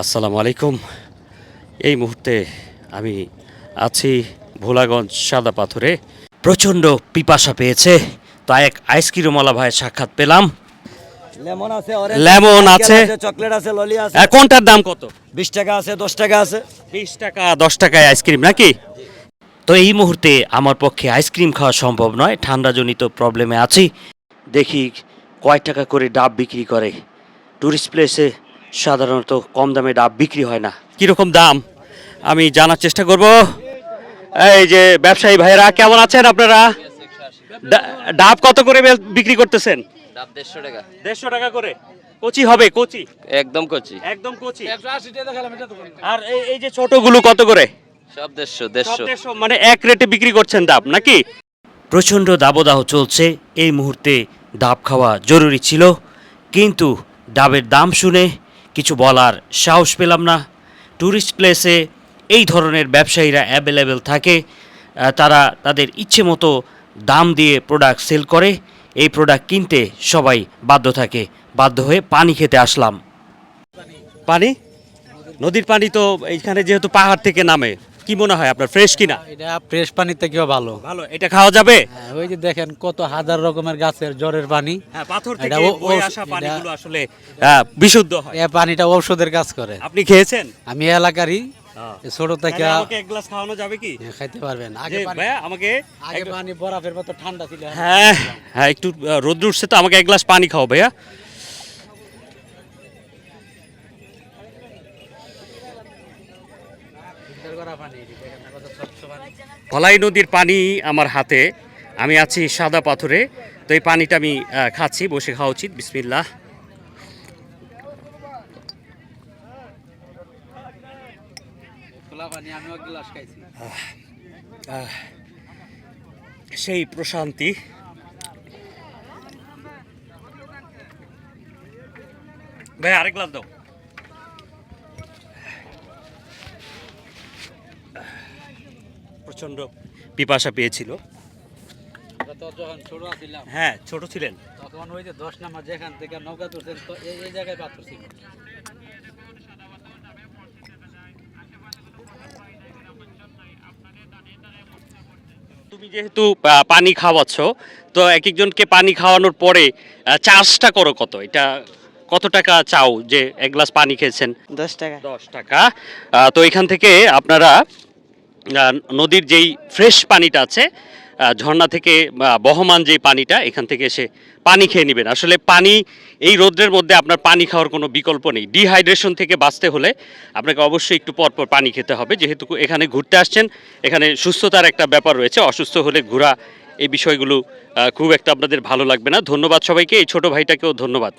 আসসালামু আলাইকুম। এই মুহূর্তে আমি আছি ভোলাগঞ্জ সাদা পাথরে। প্রচণ্ড পিপাসা পেয়েছে তাই এক আইসক্রিমওয়ালা ভাইয়ের সাক্ষাৎ পেলাম। লেমন আছে লেমন আছে। চকলেট আছে ললি আছে কোনটার দাম কত? বিশ টাকা আছে দশ টাকা আছে। বিশ টাকা দশ টাকায় আইসক্রিম নাকি? তো এই মুহূর্তে আমার পক্ষে আইসক্রিম খাওয়া সম্ভব নয় ঠান্ডাজনিত প্রবলেমে আছি। দেখি কয় টাকা করে ডাব বিক্রি করে। টুরিস্ট প্লেসে সাধারণত কম দামে ডাব বিক্রি হয় না। কীরকম দাম? আমি জানার চেষ্টা করব। এই যে ব্যবসায়ী ভাইয়েরা কেমন আছেন আপনারা? ডাব কত করে বিক্রি করতেছেন? ডাব দেড়শো টাকা। দেড়শো টাকা করে। কচি হবে কচি? একদম কচি। একদম কচি। আর এই এই যে ছোটগুলো কত করে? সব দেড়শো দেড়শো, মানে এক রেটে বিক্রি করছেন ডাব নাকি? প্রচণ্ড দাবদাহ চলছে। এই মুহূর্তে ডাব খাওয়া জরুরি ছিল কিন্তু ডাবের দাম শুনে কিছু বলার সাহস পেলাম না। ট্যুরিস্ট প্লেসে এই ধরনের ব্যবসায়ীরা অ্যাভেলেবেল থাকে তারা তাদের ইচ্ছে মতো দাম দিয়ে প্রোডাক্ট সেল করে, এই প্রোডাক্ট কিনতে সবাই বাধ্য থাকে। বাধ্য হয়ে পানি খেতে আসলাম। পানি? নদীর পানি তো এইখানে যেহেতু পাহাড় থেকে নামে। কি মনে হয় আপনার ফ্রেশ কিনা? এটা ফ্রেশ পানি থেকেও ভালো। ভালো এটা খাওয়া যাবে? হ্যাঁ, ওই যে দেখেন কত হাজার রকমের গাছের জ্বরের পানি। হ্যাঁ পাথর এটা থেকে ও- বয়ে আসা এটা- পানিগুলো আসলে আহ, বিশুদ্ধ হয়। এ পানিটা ঔষধের কাজ করে। আপনি খেয়েছেন? আমি এলাকারই। এ ছোট থেকে তাহলে আমাকে এক গ্লাস খাওয়ানো যাবে কি? হ্যাঁ, খাইতে পারবেন। আগে যে পানি ভাইয়া আমাকে আগে পানি বরফের মতো ঠান্ডা ছিল। হ্যাঁ হ্যাঁ একটু আহ, রোদ্র উঠছে তো আমাকে এক গ্লাস পানি খাও ভাইয়া ফিল্টার করা পানি এটি দেখেন না কত স্বচ্ছ পানি ধলাই নদীর পানি আমার হাতে। আমি আছি সাদা পাথরে। তো এই পানিটা আমি খাচ্ছি বসে খাওয়া উচিত। বিসমিল্লাহ। সেই প্রশান্তি। ভাই আরেক গ্লাস দাও। প্রচণ্ড পিপাসা পেয়েছিল। আমরা তো যখন ছোট ছিলাম হ্যাঁ ছোট ছিলেন। তখন ওই যে দশ নাম্বার যেখান থেকে নৌকা তুলছেন তো এই এই জায়গায় পাথর ছিল। তুমি যেহেতু পানি খাওয়াচ্ছ তো এক একজনকে পানি খাওয়ানোর পরে চার্জটা করো কত? এটা কত টাকা চাও যে এক গ্লাস পানি খেয়েছেন? দশ টাকা। দশ টাকা। তো এখান থেকে আপনারা নদীর যেই ফ্রেশ পানিটা আছে ঝর্ণা থেকে বহমান যেই পানিটা, এখান থেকে এসে পানি খেয়ে নেবেন। আসলে পানি, এই রোদ্রের মধ্যে আপনার পানি খাওয়ার কোনো বিকল্প নেই। ডিহাইড্রেশন থেকে বাঁচতে হলে আপনাকে অবশ্যই একটু পর পর পানি খেতে হবে। যেহেতু এখানে ঘুরতে আসছেন, এখানে সুস্থতার একটা ব্যাপার রয়েছে। অসুস্থ হলে ঘোরা, এই বিষয়গুলো খুব একটা আপনাদের ভালো লাগবে না। ধন্যবাদ সবাইকে। এই ছোট ভাইটাকেও ধন্যবাদ।